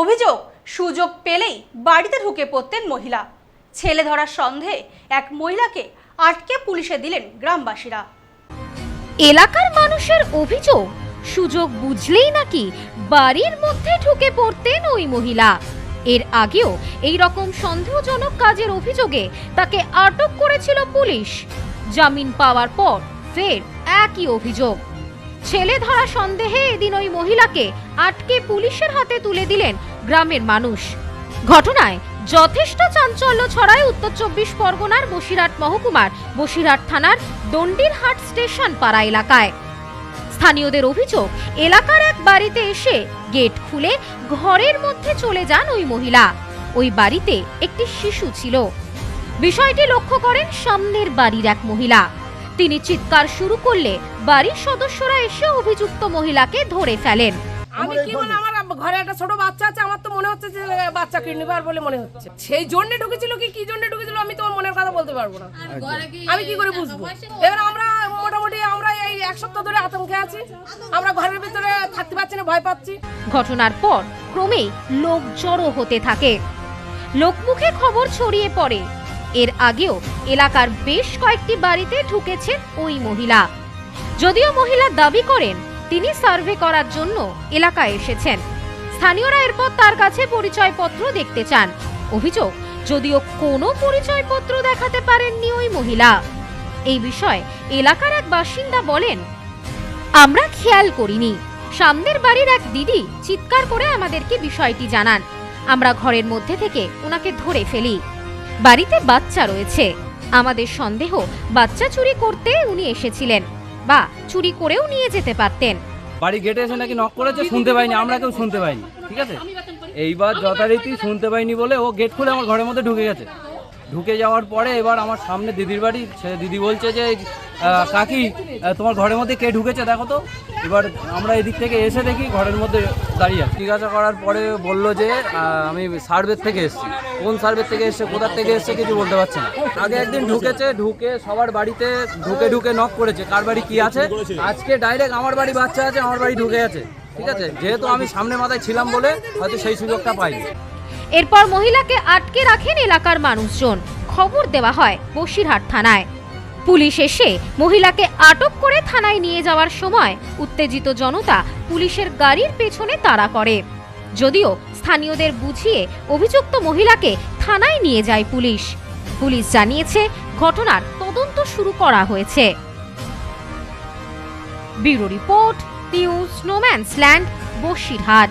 অভিযোগ, সুযোগ পেলেই বাড়িতে ঢুকে পড়তেন মহিলা। ছেলে ধরার সন্দেহে এক মহিলাকে আটকে পুলিশে দিলেন গ্রামবাসীরা। এলাকার মানুষের অভিযোগ, সুযোগ বুঝলেই নাকি বাড়ির মধ্যে ঢুকে পড়তেন ওই মহিলা। এর আগেও এই রকম সন্দেহজনক কাজের অভিযোগে তাকে আটক করেছিল পুলিশ। জামিন পাওয়ার পর ফের একই অভিযোগ। ছেলে ধরা সন্দেহে এদিন ওই মহিলাকে আটকে পুলিশের হাতে তুলে দিলেন গ্রামের মানুষ। ঘটনায় যথেষ্ট চাঞ্চল্য ছড়ায় উত্তর চব্বিশ পরগনার বসিরহাট মহকুমার বসিরহাট থানার দণ্ডিরহাট স্টেশন পাড়া এলাকায়। স্থানীয়দের অভিযোগ, এলাকার এক বাড়িতে এসে গেট খুলে ঘরের মধ্যে চলে যান ওই মহিলা। ওই বাড়িতে একটি শিশু ছিল। বিষয়টি লক্ষ্য করেন সামনের বাড়ির এক মহিলা। তিনি চিৎকার শুরু করলে বাড়ির সদস্যরা এসে অভিযুক্ত মহিলাকে ধরে ফেলেন। আমি কি মানে আমার ঘরে একটা ছোট বাচ্চা আছে আমার তো মনে হচ্ছে যে বাচ্চা কিডনিপার বলে মনে হচ্ছে। সেই জন্য ঢুকেছিল কি কি জন্য ঢুকেছিল আমি তোমার মনের কথা বলতে পারব না। আমি কি করে বুঝব? এবার আমরা মোটামুটি আমরা এই এক সপ্তাহ ধরে আতঙ্কে আছি। আমরা ঘরের ভিতরে থাকতে পারছি না ভয় পাচ্ছি। ঘটনার পর ক্রমেই লোক জড়ো হতে থাকে। লোকমুখে খবর ছড়িয়ে পড়ে। এর আগেও এলাকার বেশ কয়েকটি বাড়িতে ঢুকেছেন ওই মহিলা। যদিও মহিলা দাবি করেন, তিনি সার্ভে করার জন্য এলাকায় এসেছেন। স্থানীয়রা এরপর তার কাছে পরিচয়পত্র দেখতে চান। অভিযোগ, যদিও কোনো পরিচয়পত্র দেখাতে পারেননি ওই মহিলা। এই বিষয়ে এলাকার এক বাসিন্দা বলেন, আমরা খেয়াল করিনি। সামনের বাড়ির এক দিদি চিৎকার করে আমাদেরকে বিষয়টি জানান। আমরা ঘরের মধ্যে থেকে ওনাকে ধরে ফেলি। বাড়িতে বাচ্চা রয়েছে। আমাদের সন্দেহ, বাচ্চা চুরি করতে উনি এসেছিলেন। বা, চুরি করেও নিয়ে যেতে পারতেন। বাড়ি গেটে এসে নাকি নক করেছে, শুনতে পাইনি, আমরা কেউ শুনতে পাইনি, ঠিক আছে? এইবার যথারীতি শুনতে পাইনি বলে ও গেট খুলে আমার ঘরের মধ্যে ঢুকে গেছে। ঢুকে যাওয়ার পরে এবার আমার সামনে দিদির বাড়ি দিদি বলছে যে কাকি তোমার ঘরের মধ্যে কে ঢুকেছে দেখো তো। এবার আমরা এদিক থেকে এসে দেখি ঘরের মধ্যে দাঁড়িয়ে। জিজ্ঞাসা করার পরে বলল যে আমি সার্ভের থেকে এসেছি। কোন সার্ভের থেকে এসছে, কোথার থেকে এসছে কিছু বলতে পারছে না। আগে একদিন ঢুকেছে, ঢুকে সবার বাড়িতে ঢুকে ঢুকে নক করেছে, কার বাড়ি কি আছে। আজকে ডাইরেক্ট আমার বাড়ি বাচ্চা আছে, আমার বাড়ি ঢুকে আছে ঠিক আছে? যেহেতু আমি সামনে মাথায় ছিলাম বলে হয়তো সেই সুযোগটা পাইনি। এরপর মহিলাকে আটকে রাখেন এলাকার মানুষজন। খবর দেওয়া হয় বসিরহাট থানায়। পুলিশ এসে মহিলাকে আটক করে থানায় নিয়ে যাওয়ার সময় উত্তেজিত জনতা পুলিশের গাড়ির পেছনে তাড়া করে। যদিও স্থানীয়দের বুঝিয়ে অভিযুক্ত মহিলাকে থানায় নিয়ে যায় পুলিশ। পুলিশ জানিয়েছে ঘটনার তদন্ত শুরু করা হয়েছে। Bureau report, news snowman's land Basirhat.